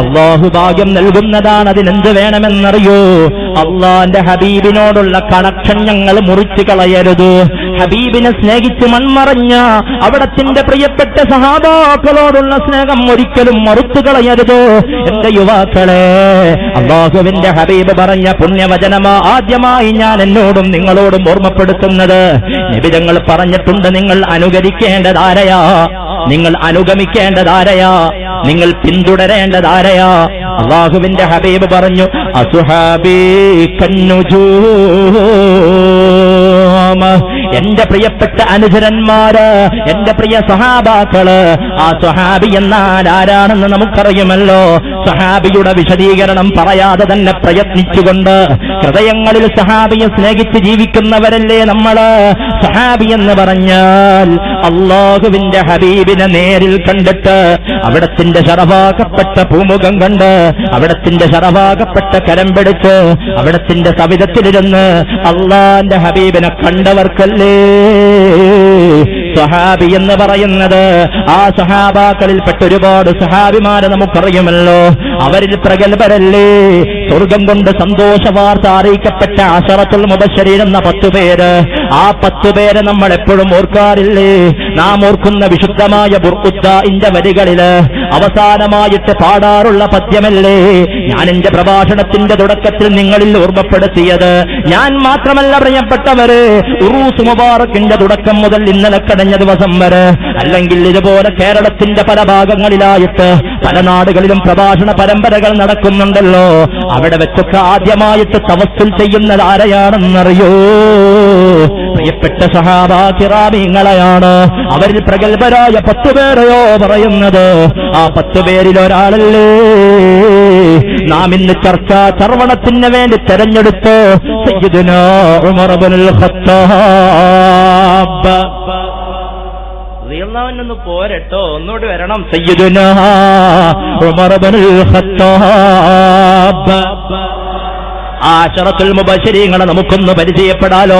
അള്ളാഹു ഭാഗ്യം നൽകുന്നതാണ് അതിനെന്ത് വേണമെന്നറിയോ? അള്ളാന്റെ ഹബീബിനോടുള്ള കണക്ഷൻ ഞങ്ങൾ മുറിച്ചു കളയരുത്. ഹബീബിനെ സ്നേഹിച്ച് മൺമറഞ്ഞ അവിടത്തിന്റെ പ്രിയപ്പെട്ട സഹാബാക്കളോടുള്ള സ്നേഹം ഒരിക്കലും മറുത്തു കളയരുത്. എന്റെ യുവാക്കളെ അള്ളാഹുവിന്റെ ഹബീബ് പറഞ്ഞ പുണ്യവചനമാ ആദ്യമായി ഞാൻ എന്നോടും നിങ്ങളോടും ഓർമ്മപ്പെടുത്തുന്നത്. നിബിതങ്ങൾ പറഞ്ഞിട്ടുണ്ട് നിങ്ങൾ അനുകരിക്കേണ്ടതാരയാ നിങ്ങൾ അനുഗമിക്കേണ്ടതാരയാ? നിങ്ങൾ പിന്തുടരേണ്ടതാരയാ? അള്ളാഹുവിന്റെ ഹബീബ് പറഞ്ഞു അസുഹാബി എന്റെ പ്രിയപ്പെട്ട അനുചരന്മാര് എന്റെ പ്രിയ സഹാബാക്കൾ ആ സ്വഹാബി എന്നാൽ ആരാണെന്ന് നമുക്കറിയുമല്ലോ. സഹാബിയുടെ വിശദീകരണം പറയാതെ തന്നെ പ്രയത്നിച്ചുകൊണ്ട് ഹൃദയങ്ങളിൽ സഹാബിയെ സ്നേഹിച്ച് ജീവിക്കുന്നവരല്ലേ നമ്മൾ? സഹാബി എന്ന് പറഞ്ഞാൽ അള്ളാഹുവിന്റെ ഹബീബിനെ നേരിൽ കണ്ടിട്ട് അവിടത്തിന്റെ ശറവാകപ്പെട്ട പൂമുഖം കണ്ട് അവിടത്തിന്റെ ശറവാകപ്പെട്ട കരം പിടിച്ച് അവിടത്തിന്റെ സവിധത്തിലിരുന്ന് അള്ളാന്റെ ഹബീബിനെ കണ്ടവർക്കല്ലേ? സഹാബി എന്ന് പറയുന്നത് ആ സഹാബാക്കളിൽപ്പെട്ട ഒരുപാട് സഹാബിമാരെ നമുക്കറിയുമല്ലോ. അവരിൽ പ്രഗത്ഭരല്ലേ? സ്വർഗം കൊണ്ട് സന്തോഷ വാർത്ത അറിയിക്കപ്പെട്ട അസറത്തുൽ മുബശരീർ എന്ന പത്തു പേര് ആ പത്തു പേരെ നമ്മൾ എപ്പോഴും ഓർക്കാറില്ലേ? നാം ഓർക്കുന്ന വിശുദ്ധമായ ബുർക്കുദ്ദാഇന്റെ വരികളിൽ അവസാനമായിട്ട് പാടാറുള്ള പദ്യമല്ലേ? ഞാൻ എന്റെ പ്രഭാഷണത്തിന്റെ തുടക്കത്തിൽ നിങ്ങളിൽ ഓർമ്മപ്പെടുത്തിയത്. ഞാൻ മാത്രമല്ല പ്രിയപ്പെട്ടവര് ഉറൂസ് മുബാറക്കിന്റെ തുടക്കം മുതൽ ഇന്നലെ കടഞ്ഞ ദിവസം വരെ അല്ലെങ്കിൽ ഇതുപോലെ കേരളത്തിന്റെ പല ഭാഗങ്ങളിലായിട്ട് പല നാടുകളിലും പ്രഭാഷണ പരമ്പരകൾ നടക്കുന്നുണ്ടല്ലോ. അവിടെ വെച്ചൊക്കെ ആദ്യമായിട്ട് തവസ്സിൽ ചെയ്യുന്നത് ആരെയാണെന്നറിയോ? പ്രിയപ്പെട്ട സഹാബാതിറാമിങ്ങളെയാണ് അവരിൽ പ്രഗത്ഭരായ പത്തു പേരെയോ പറയുന്നത്? ആ പത്തു പേരിൽ ഒരാളല്ലേ. നാം ഇന്ന് ചർച്ച ചർവണത്തിന് വേണ്ടി തെരഞ്ഞെടുത്ത് സയ്യിദുനാ ഉമർ ഖത്താബ്. റളിയല്ലാഹുവിനൊന്ന് പോരട്ടോ ഒന്നുകൂടി വരണം. സയ്യിദുനാ ആശറത്തുൽ മുബശരീങ്ങളെ നമുക്കൊന്ന് പരിചയപ്പെടാലോ.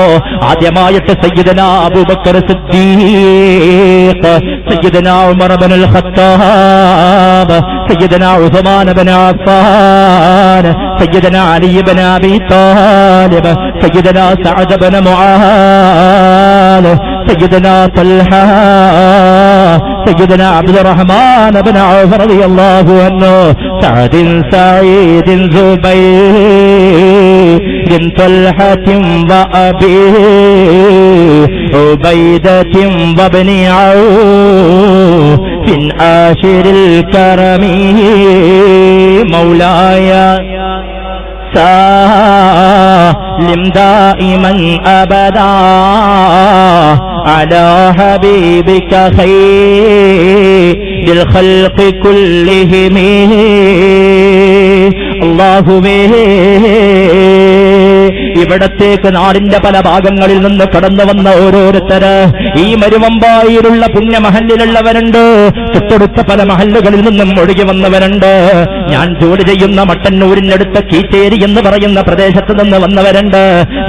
ആദ്യമായിട്ട് സയ്യിദന അബൂബക്കർ സിദ്ദീഖ് സയ്യിദന ഉമർ ഇബ്നുൽ ഖത്താബ് സയ്യിദന ഉസ്മാൻ ഇബ്നു അഫ്ഫാൻ സയ്യിദന അലി ഇബ്നു അബി താലിബ് സയ്യിദന സഅദ് ഇബ്നു മുആദ് سيدنا طلحة سيدنا عبد الرحمن بن عوف رضي الله عنه سعد سعيد زبير طلحة وأبي عبيدة وابن عوف في عاشر الكرم مولاي لم دائما أبدا على حبيبك خير للخلق كلهم اللهم ഇവിടത്തേക്ക് നാടിന്റെ പല ഭാഗങ്ങളിൽ നിന്ന് കടന്നു വന്ന ഓരോരുത്തര് ഈ മരുവമ്പായിലുള്ള പുണ്യമഹലിലുള്ളവരുണ്ട് തൊട്ടടുത്ത പല മഹല്ലുകളിൽ നിന്നും ഒഴുകി വന്നവരുണ്ട്. ഞാൻ ജോലി ചെയ്യുന്ന മട്ടന്നൂരിനടുത്ത കീച്ചേരി എന്ന് പറയുന്ന പ്രദേശത്ത് നിന്ന് വന്നവരുണ്ട്.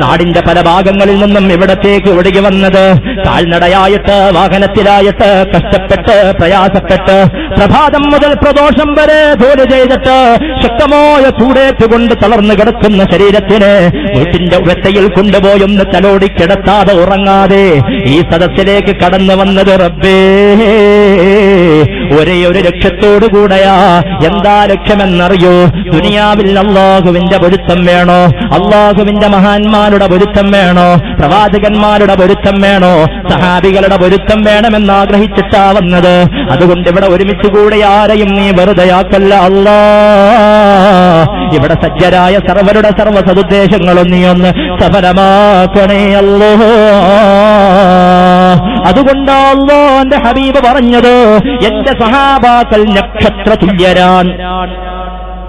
നാടിന്റെ പല ഭാഗങ്ങളിൽ നിന്നും ഇവിടത്തേക്ക് ഒഴുകി വന്നത് കാൽനടയായിട്ട് വാഹനത്തിലായിട്ട് കഷ്ടപ്പെട്ട് പ്രയാസപ്പെട്ട് പ്രഭാതം മുതൽ പ്രദോഷം വരെ ജോലി ചെയ്തിട്ട് ശക്തമായ ചൂടേറ്റുകൊണ്ട് തളർന്നു കിടക്കുന്ന ശരീരത്തിന് വീട്ടിന്റെ ഉഴത്തയിൽ കൊണ്ടുപോയൊന്ന് തലോടി കിടത്താതെ ഉറങ്ങാതെ ഈ സദസ്സിലേക്ക് കടന്നു വന്നത് റബ്ബേ. ഒരേ ഒരു ലക്ഷ്യത്തോടു കൂടെയാ. എന്താ ലക്ഷ്യമെന്നറിയോ? ദുനിയാവിൽ അള്ളാഹുവിന്റെ പൊരുത്തം വേണോ? അള്ളാഹുവിന്റെ മഹാന്മാരുടെ പൊരുത്തം വേണോ? പ്രവാചകന്മാരുടെ പൊരുത്തം വേണോ? സഹാബികളുടെ പൊരുത്തം വേണമെന്ന് ആഗ്രഹിച്ചിട്ടാ വന്നത്. അതുകൊണ്ട് ഇവിടെ ഒരുമിച്ച് കൂടെ ആരെയും നീ വെറുതെയാക്കല്ല അല്ലാ. ഇവിടെ സജ്ജരായ സർവരുടെ സർവ സതുദ്ദേശങ്ങളും നീ ഒന്ന് സഫലമാക്കണേ അല്ലോ. അതുകൊണ്ടല്ലോ എന്റെ ഹബീബ് പറഞ്ഞത് എന്റെ സഹാബാക്കൾ നക്ഷത്ര തുല്യരാൻ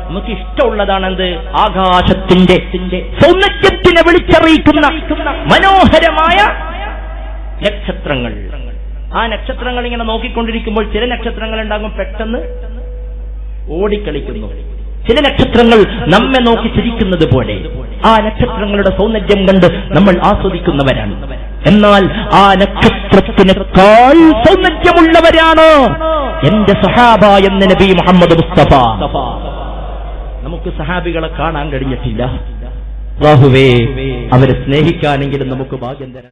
നമുക്ക് ഇഷ്ടമുള്ളതാണ് എന്ത് ആകാശത്തിന്റെ സൗന്ദര്യത്തിനെ വിളിച്ചറിയിക്കുന്ന മനോഹരമായ നക്ഷത്രങ്ങൾ. ആ നക്ഷത്രങ്ങൾ ഇങ്ങനെ നോക്കിക്കൊണ്ടിരിക്കുമ്പോൾ ചില നക്ഷത്രങ്ങൾ ഉണ്ടാകും പെട്ടെന്ന് ഓടിക്കളിക്കുന്നു. ചില നക്ഷത്രങ്ങൾ നമ്മെ നോക്കി ചിരിക്കുന്നത് പോലെ ആ നക്ഷത്രങ്ങളുടെ സൗന്ദര്യം കണ്ട് നമ്മൾ ആസ്വദിക്കുന്നവരാണ്. എന്നാൽ ആ നക്ഷത്രത്തിനേക്കാൾ സൗന്ദര്യമുള്ളവരാണ് എന്റെ സഹാബ എന്ന നബി മുഹമ്മദ് മുസ്തഫ. നമുക്ക് സഹാബികളെ കാണാൻ കഴിഞ്ഞിട്ടില്ല. അവരെ സ്നേഹിക്കാനെങ്കിലും നമുക്ക് ഭാഗ്യം തരാം.